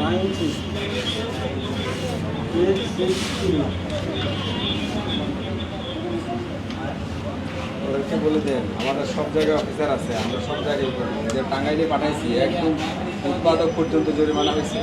Nine six eight six three ওদেরকে বলে দেন আমাদের সব জায়গায় অফিসার আছে আমরা সব জায়গায় করি যে টাঙ্গাইলে পাঠাইছি একদম উৎপাদক পর্যন্ত জরিমানা হয়েছে।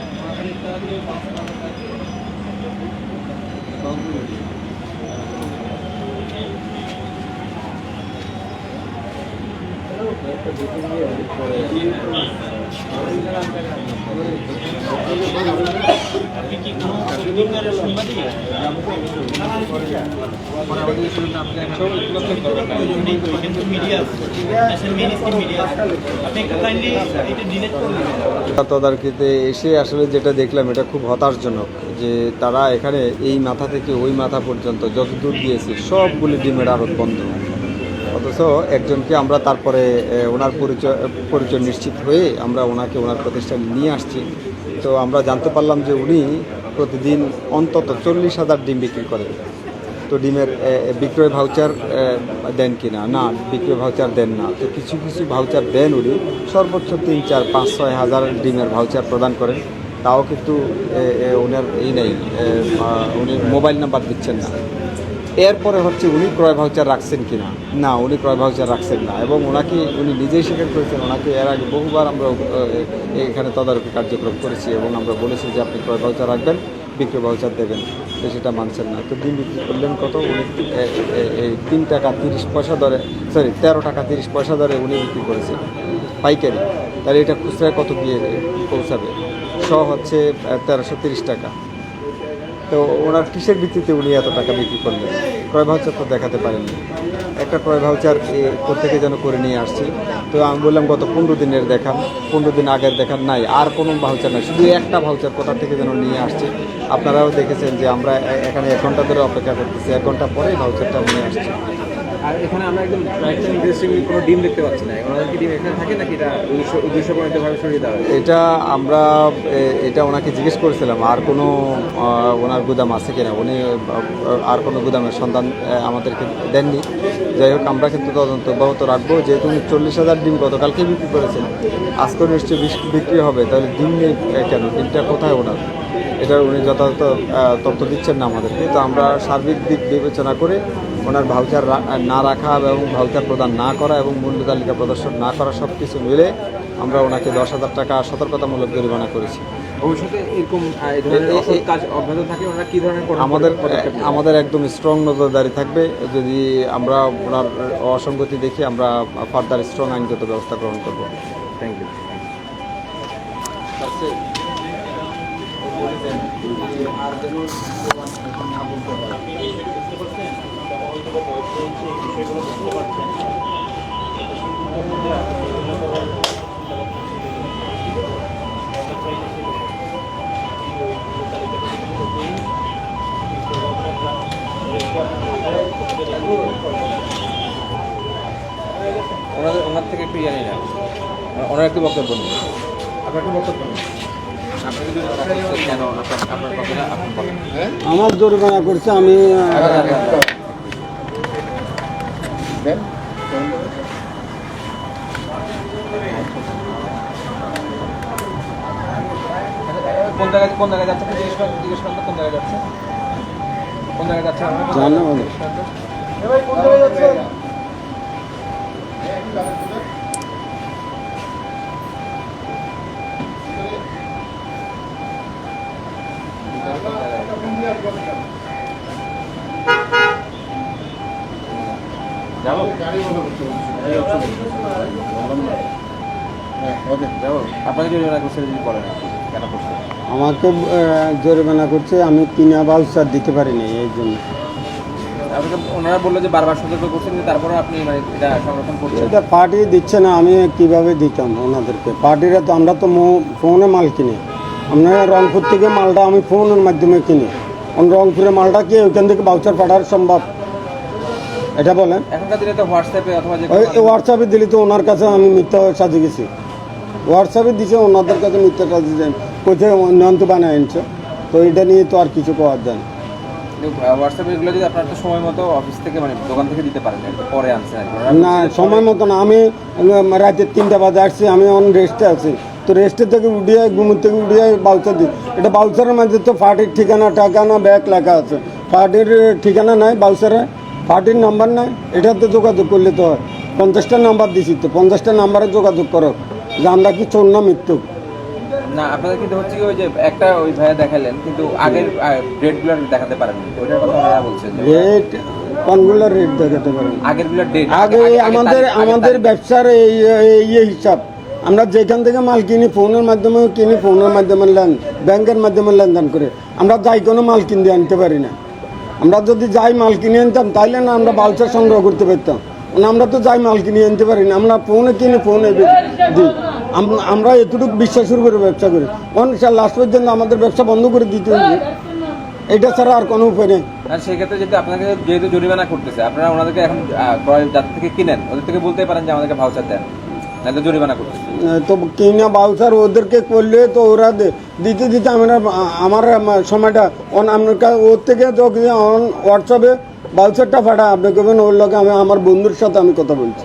তদারকিতে এসে আসলে যেটা দেখলাম, এটা খুব হতাশজনক যে তারা এখানে এই মাথা থেকে ওই মাথা পর্যন্ত যত দূর দিয়েছে সবগুলি ডিমের আড়ত বন্ধ। অথচ একজনকে আমরা তারপরে ওনার পরিচয় পরিচয় নিশ্চিত হয়ে আমরা ওনাকে ওনার প্রতিষ্ঠানে নিয়ে আসছি। তো আমরা জানতে পারলাম যে উনি প্রতিদিন অন্তত চল্লিশ হাজার ডিম বিক্রি করেন। তো ডিমের বিক্রয় ভাউচার দেন কিনা? না না বিক্রয় ভাউচার দেন না। তো কিছু কিছু ভাউচার দেন উনি। সর্বোচ্চ তিন, চার, পাঁচ, ছয় হাজার ডিমের ভাউচার প্রদান করেন। তাও কিন্তু ওনার এই নেই। উনি মোবাইল নাম্বার দিচ্ছেন না। এরপরে হচ্ছে উনি ক্রয় ভাউচার রাখছেন কিনা? না, উনি ক্রয় ভাউচার রাখছেন না এবং ওনাকে, উনি নিজেই স্বীকার করেছেন, ওনাকে এর আগে বহুবার আমরা এখানে তদারকি কার্যক্রম করেছি এবং আমরা বলেছি যে আপনি ক্রয় ভাউচার রাখবেন, বিক্রয় ভাউচার দেবেন, তো সেটা মানছেন না। তো ডিম বিক্রি করলেন কত? উনি এই তিন টাকা তিরিশ পয়সা দরে সরি তেরো টাকা তিরিশ পয়সা দরে উনি বিক্রি করেছেন পাইকারি। তাহলে এটা খুচরায় কত গিয়ে পৌঁছাবে? শ হচ্ছে তেরোশো তিরিশ টাকা। তো ওনার কিসের ভিত্তিতে উনি এত টাকা বিক্রি করলেন? ক্রয় ভাউচার তো দেখাতে পারেননি। একটা ক্রয় ভাউচার কোথেকে যেন করে নিয়ে আসছি। তো আমি বললাম, গত পনেরো দিনের দেখান পনেরো দিন আগের দেখান নাই, আর কোনো ভাউচার নাই, শুধু একটা ভাউচার কোথা থেকে যেন নিয়ে আসছে। আপনারাও দেখেছেন যে আমরা এখানে এক ঘণ্টা ধরে অপেক্ষা করতেছি, এক ঘণ্টা পরেই ভাউচারটা নিয়ে আসছে। আর এখানে আমরা একদম কোনো ডিম দেখতে পাচ্ছি না। ওনাদের কি ডিম এখানে থাকে নাকি এটা উদ্দেশ্য উদ্দেশ্যপ্রণীতভাবে সরিয়ে দেওয়া এটা আমরা এটা ওনাকে জিজ্ঞেস করেছিলাম আর কোনো ওনার গুদাম আছে কিনা? উনি আর কোনো গুদামের সন্ধান আমাদেরকে দেননি। যাই হোক আমরা কিন্তু তদন্ত অব্যাহত রাখব। যেহেতু উনি চল্লিশ হাজার ডিম গতকালকে বিক্রি করেছেন আজকেও নিশ্চয়ই বিক্রি হবে তাহলে ডিম আহ, কেন? ডিমটা কোথায় ওনার? এটার উনি যথাযথ তথ্য দিচ্ছেন না আমাদেরকে। তো আমরা সার্বিক দিক বিবেচনা করে ওনার ভাউচার না রাখা এবং ভাউচার প্রদান না করা এবং মূল্য তালিকা প্রদর্শন না করা সব কিছু মিলে আমরা ওনাকে দশ হাজার টাকা সতর্কতামূলক জরিমানা করেছি। ভবিষ্যতে এরকম আহ, এই ধরনের এ- এ- অসৎ কাজ অব্যাহত থাকে ওনারা কি ধরনের আমাদের আমাদের একদম স্ট্রং নজরদারি থাকবে। যদি আমরা ওনার অসঙ্গতি দেখি আমরা ফার্দার স্ট্রং আইনগত ব্যবস্থা গ্রহণ করব। থ্যাংক ইউ ওনাদের ওনার থেকে একটু জানি না ওনার একটু বক্তব্য নেই আপনার একটু বক্তব্য নেই আমার জরিমানা করছে আমি কোন জায়গায় কোন জায়গায় যাচ্ছে জিজ্ঞেস করেন জিজ্ঞেস করেন কোন জায়গায় যাচ্ছে? কোন জায়গায় যাচ্ছে। যাব যাব আপনাকে যদি করছে যদি বলেন কেন করছে? আমাকে জরিমানা করছে আমি কিনা বাউচার দিতে পারিনি এই জন্য। আপনাকে ওনারা বলল যে বারবার সতর্ক করছেন তারপরে আপনি মানে এটা সংরক্ষণ করছেন। এটা পার্টি দিচ্ছে না আমি কীভাবে দিতাম ওনাদেরকে? পার্টিরা তো আমরা তো ফোনে মাল কিনি। আপনারা রংপুর থেকে মালটা আমি ফোনের মাধ্যমে কিনি। কারণ রংপুরে মালটা কি ওইখান থেকে বাউচার পাঠার সম্ভব? এটা বলেন। এখনকার দিনে তো হোয়াটসঅ্যাপে অথবা যে ওই হোয়াটসঅ্যাপে দিলে তো ওনার কাছে আমি মিথ্যা সাজে গেছি। হোয়াটসঅ্যাপে দিছে ওনাদের কাছে মিথ্যা সাজে যান কোথায় অন্যান্য তো বানায় আনছে। তো এটা নিয়ে তো আর কিছু পাওয়ার যায় না। হোয়াটসঅ্যাপে এগুলো যদি আপনার তো সময় মতো অফিস থেকে মানে দোকান থেকে দিতে পারেন পরে আনছেন আর কি। ওনারা না সময় মতো না। আমি উম, রাতে তিনটা বাজে আসছি আমি অন রেস্টে আছি। তো রেস্টের থেকে উঠিয়ে ঘুমুর থেকে উঠিয়ে বাউচার দিই। এটা বাউচারের মাঝে তো পার্টির ঠিকানা টাকানা ব্যাগ লেখা আছে। পার্টির ঠিকানা নাই বাউচারে পার্টির নাম্বার নাই এটাতে যোগাযোগ করলে তো হয়। পঞ্চাশটা নাম্বার দিছি তো পঞ্চাশটা নাম্বারে যোগাযোগ করো যে আমরা কি চোর না মৃত্যু না আপনাদের কিন্তু হচ্ছে ওই যে একটা ওই ভাইয়া দেখালেন কিন্তু আগের ডেটগুলো দেখাতে পারেননি ওইটার কথা ভাইয়া বলছেন রেট কোনগুলো রেট দেখাতে পারেন? আগের ডেট আগে আমাদের আমাদের ব্যবসার এই এই এই হিসাব। আমরা যেখান থেকে মাল কিনি ফোনের মাধ্যমে কিনি ফোনের মাধ্যমে লেন ব্যাংকের মাধ্যমে লেনদেন করে। আমরা যাই কোনো মাল কিনতে আনতে পারি না। আমরা যদি যাই মাল কিনে আনতাম, তাইলে না আমরা বালচার সংগ্রহ করতে পারতাম। না আমরা তো যাই মাল কিনে আনতে পারি না, আমরা ফোনে কিনি ফোনে দিই। আমরা এতটুকু বিশ্বাস শুরু করে ব্যবসা করি। অনেক লাস্ট পর্যন্ত আমাদের ব্যবসা বন্ধ করে দিতে হবে। এটা ছাড়া আর কোনো উপায় নেই। আর সেক্ষেত্রে যদি আপনাকে যেহেতু জরিমানা করতেছে, আপনারা ওনাদেরকে এখন ক্রয় যাদের থেকে কিনেন, ওদের থেকে বলতে পারেন যে আমাদেরকে ভাউচার দেন। নাহলে জরিমানা করতে। তো কিনা বাউসার ওদেরকে করলে তো ওরা দিতে দিতে আমরা আমার সময়টা অন আপনার কা- ওর থেকে হোয়াটসঅ্যাপে বাউসারটা ফাটা আপনি করবেন, ওর লগে আমি আমার বন্ধুর সাথে আমি কথা বলছি।